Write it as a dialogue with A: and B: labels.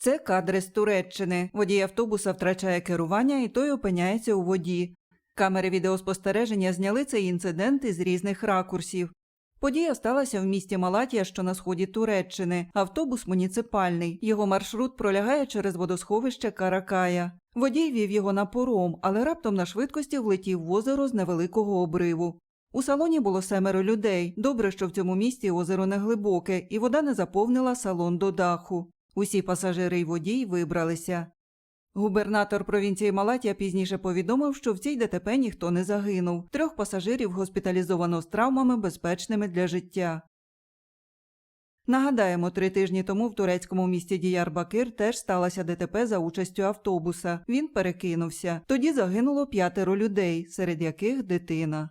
A: Це кадри з Туреччини. Водій автобуса втрачає керування і той опиняється у воді. Камери відеоспостереження зняли цей інцидент із різних ракурсів. Подія сталася в місті Малатія, що на сході Туреччини. Автобус муніципальний. Його маршрут пролягає через водосховище Каракая. Водій вів його на пором, але раптом на швидкості влетів в озеро з невеликого обриву. У салоні було семеро людей. Добре, що в цьому місті озеро не глибоке, і вода не заповнила салон до даху. Усі пасажири й водій вибралися. Губернатор провінції Малатія пізніше повідомив, що в цій ДТП ніхто не загинув. Трьох пасажирів госпіталізовано з травмами, безпечними для життя. Нагадаємо, три тижні тому в турецькому місті Діярбакир теж сталося ДТП за участю автобуса. Він перекинувся. Тоді загинуло п'ятеро людей, серед яких дитина.